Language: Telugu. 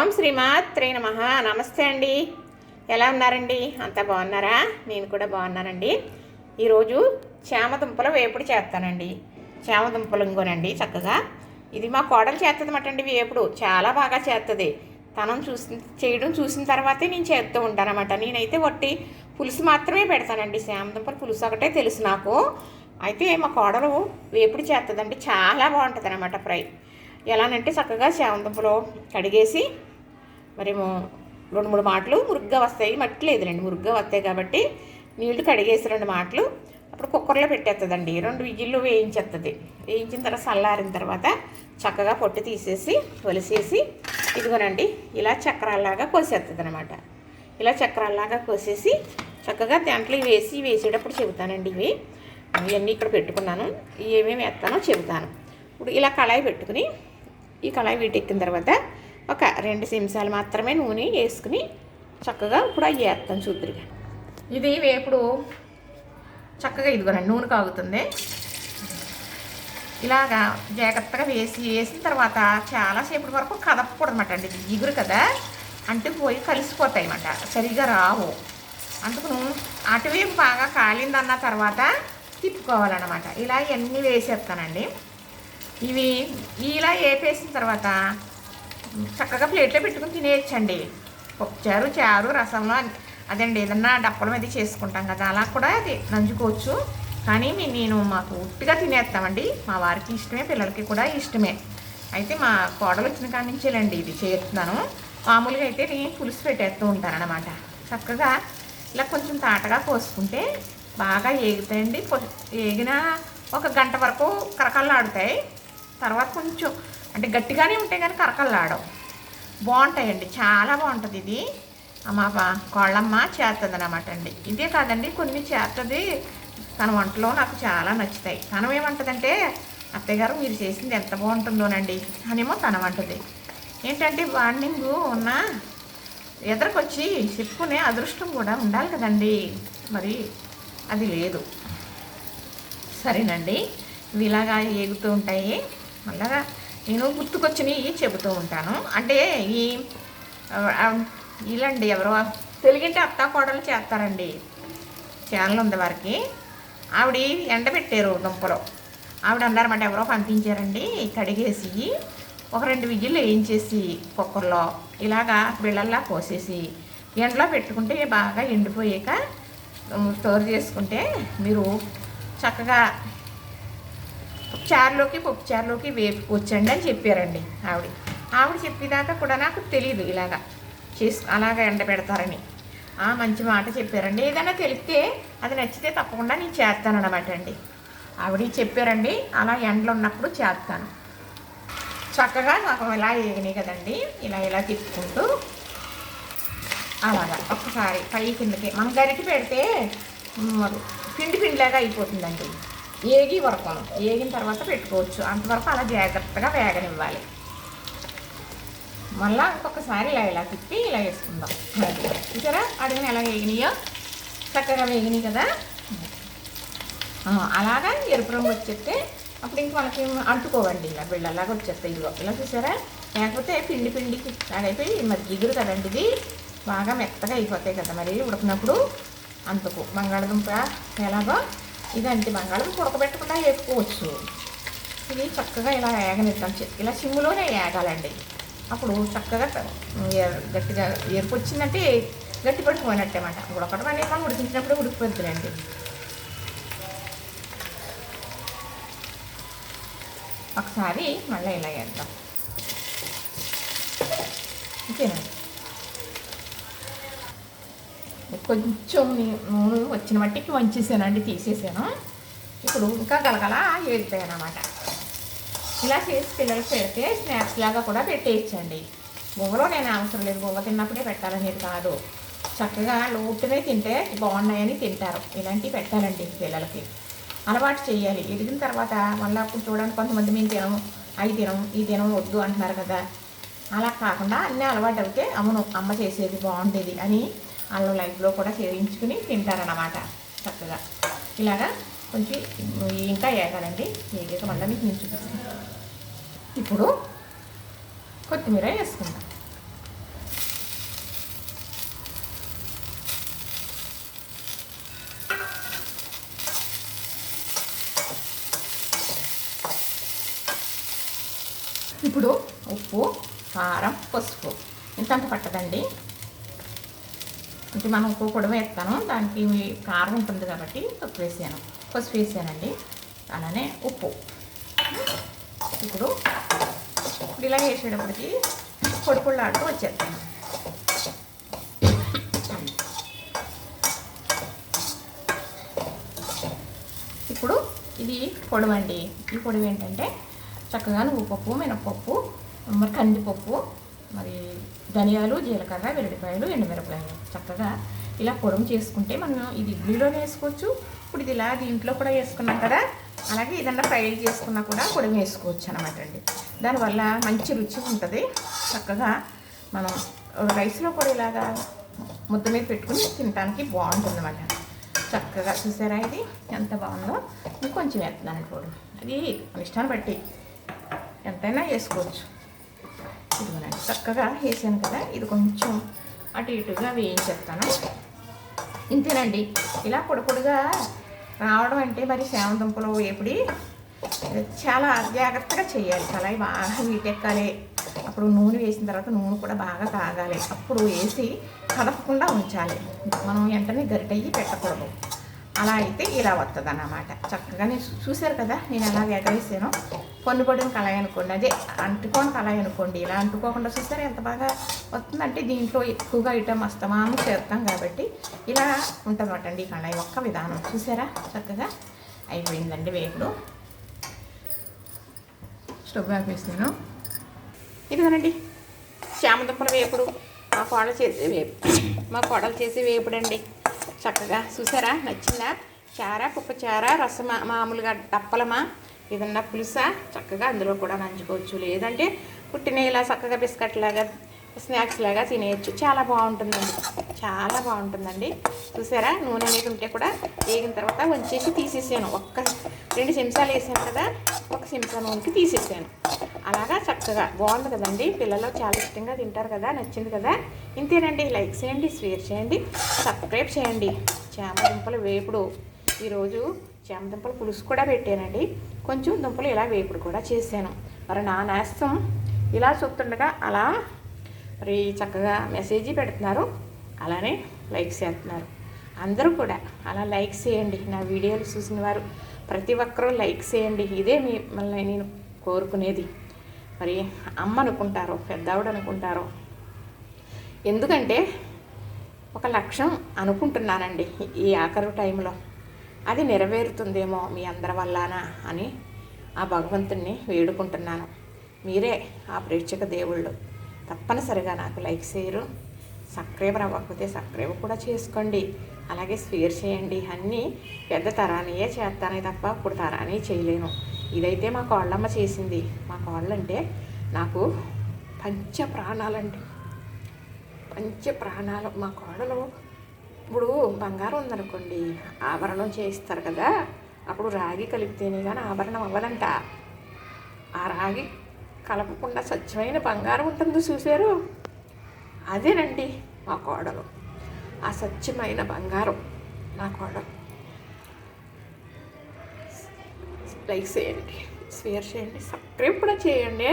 ఓం శ్రీమాత్రే నమ. నమస్తే అండి. ఎలా ఉన్నారండి? అంతా బాగున్నారా? నేను కూడా బాగున్నానండి. ఈరోజు చేమదుంపల వేపుడు చేస్తానండి. చేమదుంపలు ఇంకోనండి చక్కగా. ఇది మా కోడలు చేస్తుంది అండి వేపుడు. చాలా బాగా చేస్తుంది తనం చూసి చేయడం చూసిన తర్వాతే నేను చేస్తూ ఉంటానమాట నేనైతే వట్టి పులుసు మాత్రమే పెడతానండి. చేమదుంపల పులుసు ఒకటే తెలుసు నాకు. అయితే మా కోడలు వేపుడు చేస్తుందండి చాలా బాగుంటుంది అనమాట ఫ్రై. ఎలానంటే చక్కగా చామదుంపలు కడిగేసి మరేమో రెండు మూడు మాటలు మురుగ్గా వస్తాయి మట్టి లేదులేండి మురుగ్గా వస్తాయి కాబట్టి నీళ్ళు కడిగేసి రెండు మాటలు అప్పుడు కుక్కర్లో పెట్టేస్తుందండి రెండు విజిల్లు వేయించేస్తుంది వేయించిన తర్వాత చల్లారిన తర్వాత చక్కగా పొట్టు తీసేసి ఒలిసేసి ఇదిగోనండి ఇలా చక్రాల్లాగా కోసేస్తుంది అనమాట ఇలా చక్రాల్లాగా కోసేసి చక్కగా దాంట్లో వేసి వేసేటప్పుడు చెబుతానండి ఇవి. ఇవన్నీ ఇక్కడ పెట్టుకున్నాను ఏమేమి వేస్తానో చెబుతాను. ఇప్పుడు ఇలా కళాయి పెట్టుకుని ఈ కళాయి వీటెక్కిన తర్వాత ఒక రెండు నిమిషాలు మాత్రమే నూనె వేసుకుని చక్కగా ఇప్పుడు అవి వేస్తాను చూద్దరుగా. ఇది వేపుడు చక్కగా ఇదిగోనండి నూనె కాగుతుంది. ఇలాగా జాగ్రత్తగా వేసి వేసిన తర్వాత చాలాసేపటి వరకు కదపకూడదన్నమాట అండి ఇది కదా. అంటుకుపోయి కలిసిపోతాయి అన్నమాట సరిగా రావు. అందుకు అటువైపు బాగా కాలిందన్న తర్వాత తిప్పుకోవాలన్నమాట. ఇలా ఇవన్నీ వేసేస్తానండి? ఇవి ఇలా వేపేసిన తర్వాత చక్కగా ప్లేట్లో పెట్టుకుని తినేయచ్చండి. పప్పుచారు చారు రసంలో అదండి. ఏదన్నా డప్పల మీద చేసుకుంటాం కదా అలా కూడా అది నంచుకోవచ్చు కానీ నేను మాకు ఉట్టిగా తినేస్తామండి. మా వారికి ఇష్టమే పిల్లలకి కూడా ఇష్టమే. అయితే మా కోడలు వచ్చిన కాడి నుంచేలండి ఇది చేస్తున్నాను. మామూలుగా అయితే నేను పులుసు పెట్టేస్తూ ఉంటానన్నమాట. చక్కగా ఇలా కొంచెం తాటగా కోసుకుంటే బాగా ఏగుతాయండి. ఏగిన ఒక గంట వరకు కరకల్లాడుతాయి తర్వాత కొంచెం అంటే గట్టిగానే ఉంటాయి కానీ కరకల్లాడవు బాగుంటాయండి. చాలా బాగుంటుంది ఇది. మా కోళ్ళమ్మ చేస్తుంది అనమాట అండి. ఇదే కాదండి కొన్ని చేస్తుంది తన వంటలో నాకు చాలా నచ్చుతాయి. తను ఏమంటుందంటే అత్తయ్య గారు మీరు చేసింది ఎంత బాగుంటుందోనండి. అనేమో తన వంటది. ఏంటంటే వార్నింగ్ ఉన్న ఎదరికొచ్చి చెప్పుకునే అదృష్టం కూడా ఉండాలి కదండి. మరి అది లేదు. సరేనండి. ఇవి ఇలాగా ఏగుతూ ఉంటాయి. మళ్ళా నేను గుర్తుకొచ్చినవి చెబుతూ ఉంటాను. అంటే ఈ వీళ్ళండి ఎవరో తెలుగింటి అత్తా కోడలు చేస్తారండి. ఛానల్ ఉంది వారికి. ఆవిడ ఎండబెట్టారు దుంపలు. ఆవిడ అన్నారన్నమాట ఎవరో పంపించారండి. కడిగేసి ఒక రెండు విజిల్లు వేయించేసి కుక్కర్లో. ఇలాగా బిళ్ళల్లా పోసేసి ఎండలో పెట్టుకుంటే బాగా ఎండిపోయాక స్టోర్ చేసుకుంటే మీరు చక్కగా చారులోకి పప్పు చారులోకి వేపుకొచ్చండి అని చెప్పారండి ఆవిడ. ఆవిడ చెప్పేదాకా కూడా నాకు తెలియదు ఇలాగా. చేసు అలాగా ఎండ పెడతారని. ఆ మంచి మాట చెప్పారండి. ఏదైనా తెలిస్తే అది నచ్చితే తప్పకుండా నేను చేస్తానన్నమాట అండి. ఆవిడ చెప్పారండి అలా ఎండలు ఉన్నప్పుడు చేస్తాను. చక్కగా నాకు ఇలా ఏగినాయి కదండి. ఇలా ఇలా తిప్పుకుంటూ అలాగా ఒక్కసారి పై కిందకి మనం గరికి పెడితే పిండి పిండిలాగా అయిపోతుందండి. ఏగి వరకును. ఏగిన తర్వాత పెట్టుకోవచ్చు. అంతవరకు అలా జాగ్రత్తగా వేగనివ్వాలి. మళ్ళీ ఇంకొకసారి ఇలా ఇలా తిప్పి ఇలా వేసుకుందాం. ఇచ్చారా చూసారా? అడిగిన ఎలా వేగినాయో? చక్కగా వేగినాయి కదా? అలాగా ఎరుపు రంగు వచ్చేస్తే అప్పుడు ఇంక మనకి అంటుకోవండి ఇలా బిళ్ళలాగా వచ్చేస్తాయి. ఇదిగో ఇలా చూసారా? లేకపోతే పిండి పిండికి అయిపోయి మరి జిగురు కదండి ఇది బాగా మెత్తగా అయిపోతాయి కదా మరి ఉడికినప్పుడు. అంతకు బంగాళదుంప ఎలాగో ఇదండి బంగాళదుంప ఉడకబెట్టకుండా వేసుకోవచ్చు ఇది చక్కగా ఇలా ఏగనిద్దాం. ఇలా సిమ్లోనే ఏగాలండి. అప్పుడు చక్కగా గట్టిగా ఎరుపు వచ్చిందంటే గట్టి పడిపోయినట్టే అన్నమాట ఉడకడం అనేది మనం ఉడికించినప్పుడు ఉడికిపోతుందండి ఒకసారి మళ్ళీ ఇలా వేద్దాం ఓకేనండి కొంచెం నూనె వచ్చిన మట్టికి వంచేసానండి తీసేసాను. ఇప్పుడు ఇంకా గలగల ఏగుతాయి అన్నమాట ఇలా చేసి పిల్లలకు పెడితే స్నాక్స్ లాగా కూడా పెట్టేయచ్చండి. బొవ్వలో నేను అవసరం లేదు బొవ్వ తిన్నప్పుడే పెట్టాలనేది కాదు. చక్కగా లోటునే తింటే బాగున్నాయని తింటారు. ఇలాంటివి పెట్టాలండి పిల్లలకి. అలవాటు చేయాలి. ఎదిగిన తర్వాత మళ్ళీ అప్పుడు చూడండి కొంతమంది మేము తినం అవి తినం ఈ తినం వద్దు అంటున్నారు కదా. అలా కాకుండా అన్నీ అలవాటు అవుతే అవును అమ్మ చేసేది బాగుండేది అని అల్లం లైఫ్లో కూడా చేయించుకుని తింటారనమాట చక్కగా. ఇలాగా కొంచెం ఇంకా వేగాలండి వేగాక మళ్ళీ మీకు నేను చూపిస్తాను. ఇప్పుడు కొత్తిమీర వేసుకుందాం. ఇప్పుడు ఉప్పు కారం పసుపు. ఇంత పట్టదండి. ఇప్పుడు మనం ఉప్పు కూడా వేస్తాను. దానికి కారం ఉంటుంది కాబట్టి పప్పు వేసాను. పసుపు వేసానండి. అలానే ఉప్పు. ఇప్పుడు ఇప్పుడు ఇలా వేసేటప్పటికి పొడి ఆడుతూ వచ్చేస్తాను. ఇప్పుడు ఇది పొడవండి. అండి ఈ పొడవు ఏంటంటే చక్కగా నువ్వుపప్పు మినప్పప్పు మరి కందిపప్పు మరి ధనియాలు జీలకర్ర వెల్లిపాయలు ఎండుమిరపకాయలు. చక్కగా ఇలా పొడవు చేసుకుంటే మనం ఇది ఇడ్లీలోనే వేసుకోవచ్చు ఇప్పుడు ఇది ఇలా దీంట్లో కూడా వేసుకున్నాం కదా. అలాగే ఏదన్నా ఫ్రైలు చేసుకున్నా కూడా పొడవు వేసుకోవచ్చు అనమాట అండి. దానివల్ల మంచి రుచి ఉంటుంది. చక్కగా మనం రైస్లో కూడా ఇలాగా ముద్ద మీద పెట్టుకుని తినడానికి బాగుంటుంది అన్నమాట చక్కగా చూసారా ఇది? ఎంత బాగుందో. ఇంకొంచెం వేస్తున్నాను ఇప్పుడు అది మన ఇష్టాన్ని బట్టి ఎంతైనా వేసుకోవచ్చు. ఇదిగోనండి చక్కగా వేసాను కదా ఇది కొంచెం అటు ఇటుగా వేయించేస్తాను. ఇంతేనండి. ఇలా పొడిపొడిగా రావడం అంటే మరి సేవంతంపులో వేపుడి చాలా జాగ్రత్తగా చేయాలి. కళాయి బాగా వీటెక్కాలి అప్పుడు నూనె వేసిన తర్వాత నూనె కూడా బాగా కాగాలి అప్పుడు వేసి కడపకుండా ఉంచాలి. మనం వెంటనే గరిటయ్యి పెట్టకూడదు. అలా అయితే ఇలా వస్తుంది అన్నమాట చక్కగా నేను చూశారు కదా నేను ఎలా ఎగరేసాను పొన్నుపడిన కళాయి అనుకోండి అదే అంటుకోని కళాయి అనుకోండి ఇలా అంటుకోకుండా చూసారు ఎంత బాగా వస్తుందంటే దీంట్లో ఎక్కువగా ఐటమ్ అస్తమాము చేస్తాం కాబట్టి ఇలా ఉంటుందన్నమాట అండి ఈ కళాయి ఒక్క విధానం. చూసారా? చక్కగా అయిపోయిందండి వేపుడు. స్టవ్ ఆపేసాను. ఇదిగోనండి చామదుంపల వేపుడు. మా కోడలు చేసే వేపు మా కోడలు చేసే వేపుడండి. చక్కగా చూసారా? నచ్చిందా? చార పప్పు చార రసమా మామూలుగా డప్పలమా ఏదన్నా పులుసా? చక్కగా అందులో కూడా నంచుకోవచ్చు. లేదంటే పుట్టిన ఇలా చక్కగా బిస్కెట్ లాగా స్నాక్స్ లాగా తినేయచ్చు. చాలా బాగుంటుందండి. చాలా బాగుంటుందండి. చూసారా? నూనె అనేది ఉంటే కూడా వేగిన తర్వాత వంచేసి తీసేసాను. ఒక్క రెండు చెంచాలు వేసాను కదా? ఒక చెంచా నూనెకి తీసేసాను. అలాగా చక్కగా బాగుంది కదండి. పిల్లలు చాలా ఇష్టంగా తింటారు కదా నచ్చింది కదా. ఇంతేనండి. లైక్ చేయండి షేర్ చేయండి సబ్స్క్రైబ్ చేయండి. చేమదుంపలు వేపుడు. ఈరోజు చేమదుంపల పులుసు కూడా పెట్టానండి. కొంచెం దుంపలు ఇలా వేపుడు కూడా చేశాను. మరి నా నేస్తం ఇలా చూస్తుండగా అలా మరి చక్కగా మెసేజ్ పెడుతున్నారు. అలానే లైక్ చేస్తున్నారు. అందరూ కూడా అలా లైక్ చేయండి. నా వీడియోలు చూసిన వారు ప్రతి ఒక్కరూ లైక్ చేయండి. ఇదే మిమ్మల్ని నేను కోరుకునేది. మరి అమ్మ అనుకుంటారో పెద్దావిడ అనుకుంటారో ఎందుకంటే ఒక లక్ష్యం అనుకుంటున్నానండి ఈ ఆఖరు టైంలో. అది నెరవేరుతుందేమో మీ అందరి వల్లనా అని ఆ భగవంతుణ్ణి వేడుకుంటున్నాను. మీరే ఆ ప్రేక్షక దేవుళ్ళు. తప్పనిసరిగా నాకు లైక్ చేయరు సబ్స్క్రైబర్ అవ్వకపోతే సబ్స్క్రైబ్ కూడా చేసుకోండి. అలాగే షేర్ చేయండి. అన్నీ పెద్ద తరానియే చేస్తానే తప్ప ఇప్పుడు తరాని చేయలేను. ఇదైతే మా కోళ్ళమ్మ చేసింది. మా కోళ్ళంటే నాకు పంచ ప్రాణాలండి పంచ ప్రాణాలు మా కోడలు ఇప్పుడు బంగారం ఉందనుకోండి ఆభరణం చేయిస్తారు కదా అప్పుడు రాగి కలిపితేనే కానీ ఆభరణం అవ్వదంట. ఆ రాగి కలపకుండా స్వచ్ఛమైన బంగారం ఉంటుంది చూశారు? అదేనండి మా కోడలు. ఆ స్వచ్ఛమైన బంగారం నా కోడలు. లైక్ చేయండి షేర్ చేయండి సబ్స్క్రైబ్ కూడా చేయండి.